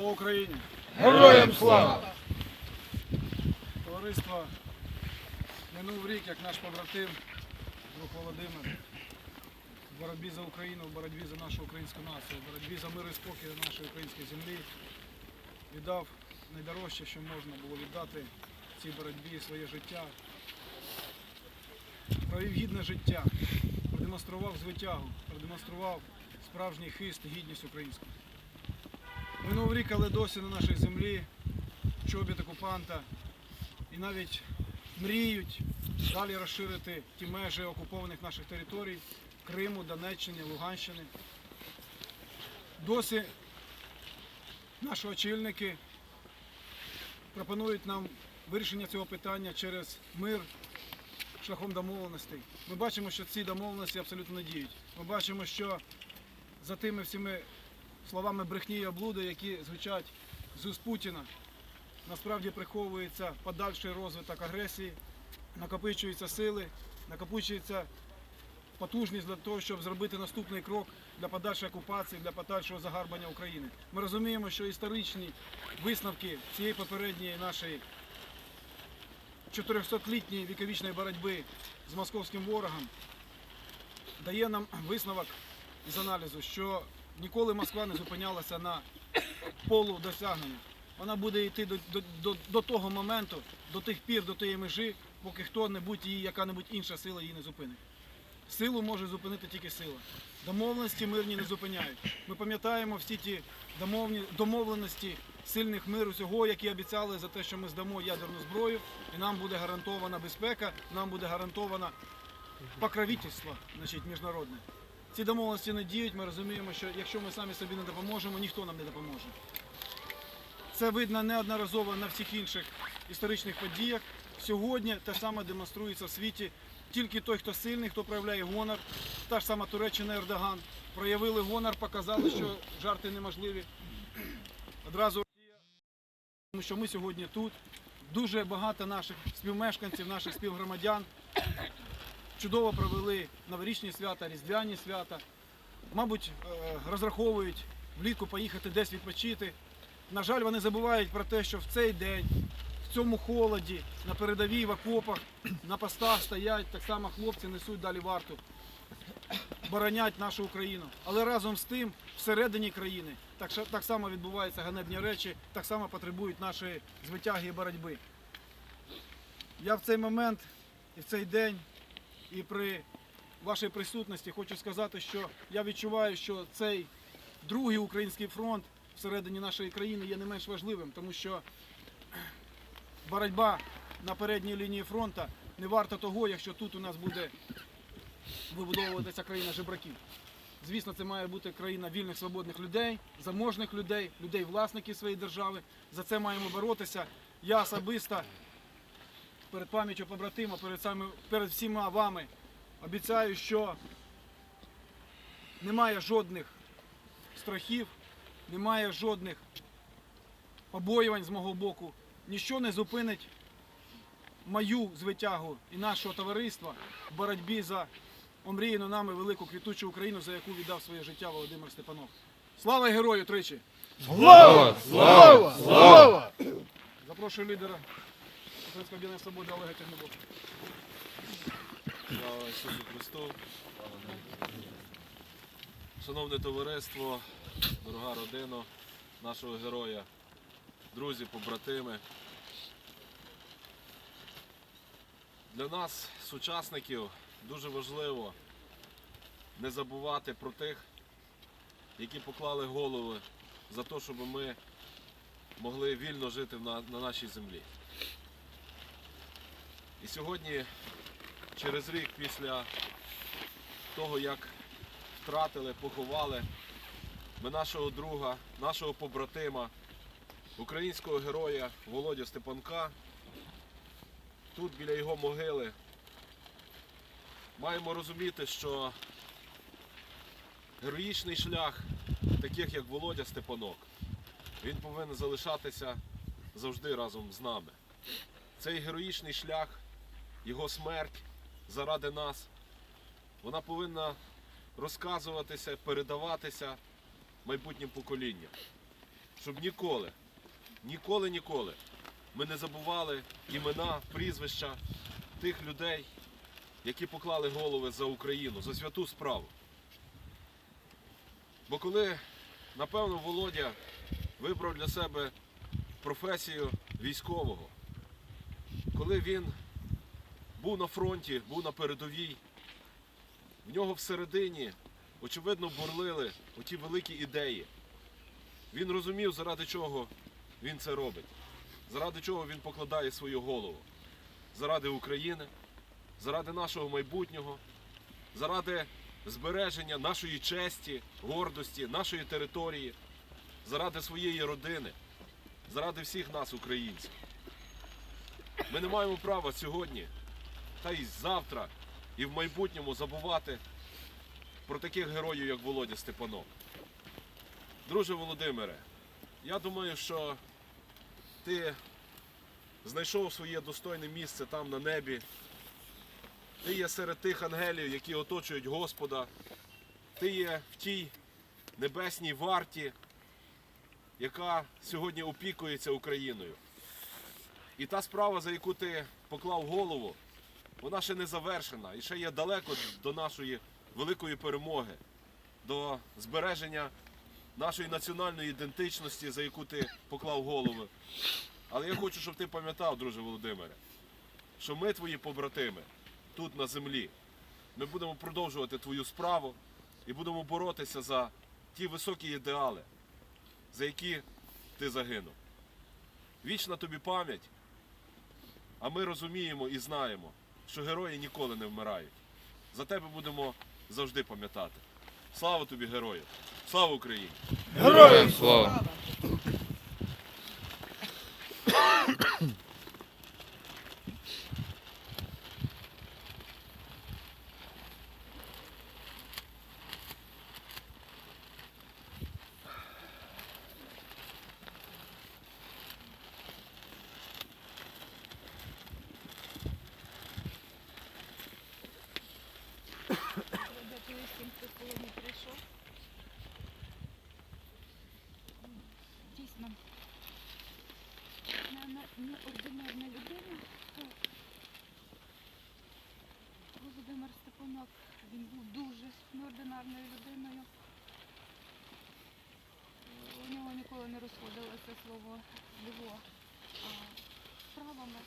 Слава Україні! Героям слава! Товариство минув рік, як наш побратим, друг Володимир, в боротьбі за Україну, в боротьбі за нашу українську націю, в боротьбі за мир і спокій на нашій українській землі віддав найдорожче, що можна було віддати в цій боротьбі своє життя. Провів гідне життя, продемонстрував звитягу, продемонстрував справжній хист і гідність українську. Минув рік, але досі на нашій землі чобіт окупанта і навіть мріють далі розширити ті межі окупованих наших територій Криму, Донеччини, Луганщини. Досі наші очільники пропонують нам вирішення цього питання через мир шляхом домовленостей. Ми бачимо, що ці домовленості абсолютно не діють. Ми бачимо, що за тими всіми словами брехні і облуди, які звучать з уст Путіна, насправді приховується подальший розвиток агресії, накопичуються сили, накопичується потужність для того, щоб зробити наступний крок для подальшої окупації, для подальшого загарбання України. Ми розуміємо, що історичні висновки цієї попередньої нашої 400-літньої віковічної боротьби з московським ворогом дає нам висновок із аналізу, що ніколи Москва не зупинялася на полудосягненні. Вона буде йти до, до, до, до того моменту, до тих пір, до тієї межі, поки хто-небудь її, яка-небудь інша сила її не зупинить. Силу може зупинити тільки сила. Домовленості мирні не зупиняють. Ми пам'ятаємо всі ті домовні, домовленості сильних мир усього, які обіцяли за те, що ми здамо ядерну зброю, і нам буде гарантована безпека, нам буде гарантована покровительство значить, міжнародне. Ці домовленості не діють. Ми розуміємо, що якщо ми самі собі не допоможемо, ніхто нам не допоможе. Це видно неодноразово на всіх інших історичних подіях. Сьогодні те саме демонструється в світі. Тільки той, хто сильний, хто проявляє гонор, та ж сама Туреччина Ердоган, проявили гонор, показали, що жарти неможливі. Одразу тому що ми сьогодні тут. Дуже багато наших співмешканців, наших співгромадян чудово провели новорічні свята, різдвяні свята. Мабуть, е, розраховують влітку поїхати десь відпочити. На жаль, вони забувають про те, що в цей день, в цьому холоді, на передовій в окопах, на постах стоять так само хлопці, несуть далі варту, боронять нашу Україну. Але разом з тим, всередині країни так, так само відбуваються ганебні речі, так само потребують нашої звитяги і боротьби. Я в цей момент і в цей день, і при вашій присутності хочу сказати, що я відчуваю, що цей другий український фронт всередині нашої країни є не менш важливим, тому що боротьба на передній лінії фронту не варта того, якщо тут у нас буде вибудовуватися країна жебраків. Звісно, це має бути країна вільних свободних людей, заможних людей, людей власників своєї держави. За це маємо боротися. Я особисто перед пам'яттю побратима, перед, саме, перед всіма вами обіцяю, що немає жодних страхів, немає жодних побоювань з мого боку. Ніщо не зупинить мою звитягу і нашого товариства в боротьбі за омріяну нами велику квітучу Україну, за яку віддав своє життя Володимир Степанов. Слава герою тричі! Слава! Слава! Слава! Запрошую лідера Українського об'єднання Свободи Олега Тягнебока. Слава Ісусу Христу. Шановне товариство, дорога родина нашого героя, друзі, побратими. Для нас, сучасників, дуже важливо не забувати про тих, які поклали голови за те, щоб ми могли вільно жити на нашій землі. І сьогодні через рік після того, як втратили, поховали ми нашого друга, нашого побратима, українського героя Володя Степанка. Тут біля його могили маємо розуміти, що героїчний шлях таких, як Володя Степанок, він повинен залишатися завжди разом з нами. Цей героїчний шлях, його смерть заради нас, вона повинна розказуватися, передаватися майбутнім поколінням. щоб ніколи, ніколи, ніколи ми не забували імена, прізвища тих людей, які поклали голови за Україну, за святу справу. Бо коли, напевно, Володя вибрав для себе професію військового, коли він був на фронті, був на передовій, в нього всередині, очевидно, бурлили оті великі ідеї. Він розумів, заради чого він це робить, заради чого він покладає свою голову. Заради України, заради нашого майбутнього, заради збереження нашої честі, гордості, нашої території, заради своєї родини, заради всіх нас, українців. Ми не маємо права сьогодні, та й завтра, і в майбутньому забувати про таких героїв, як Володя Степанов. Друже Володимире, я думаю, що ти знайшов своє достойне місце там на небі. Ти є серед тих ангелів, які оточують Господа. Ти є в тій небесній варті, яка сьогодні опікується Україною. І та справа, за яку ти поклав голову, вона ще не завершена і ще є далеко до нашої великої перемоги, до збереження нашої національної ідентичності, за яку ти поклав голову. Але я хочу, щоб ти пам'ятав, друже Володимире, що ми твої побратими тут на землі. Ми будемо продовжувати твою справу і будемо боротися за ті високі ідеали, за які ти загинув. Вічна тобі пам'ять, а ми розуміємо і знаємо, що герої ніколи не вмирають. За тебе будемо завжди пам'ятати. Слава тобі, герої! Слава Україні! Героям слава! Дякую всім, хто сьогодні прийшов. Дійсно, не- не- неординарна людина. Володимир Степанок, він був дуже неординарною людиною. У нього ніколи не розходилося слово з його справами.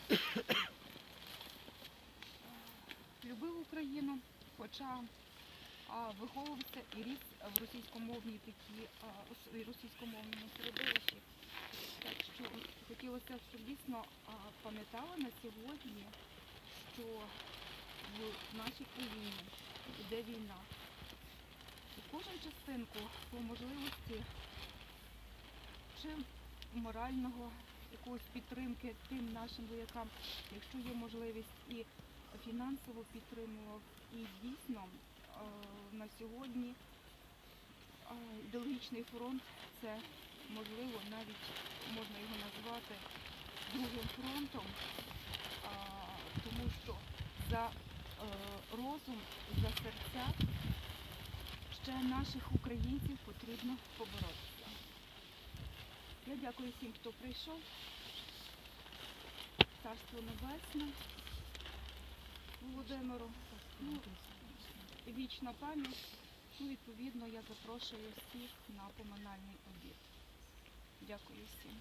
Любив Україну, хоча виховувався і ріс в російськомовній такі російськомовному середовищі. Так що хотілося, щоб дійсно пам'ятали на сьогодні, що в нашій країні йде війна. І кожен частинку по можливості чи морального якогось підтримки тим нашим воякам, якщо є можливість і фінансово підтримував. І дійсно на сьогодні ідеологічний фронт це можливо навіть можна його назвати другим фронтом, тому що за е, розум, за серця ще наших українців потрібно поборотися. Я дякую всім, хто прийшов. Царство Небесне. Володимиру. Ну, вічна пам'ять. Ну, відповідно, я запрошую всіх на поминальний обід. Дякую всім.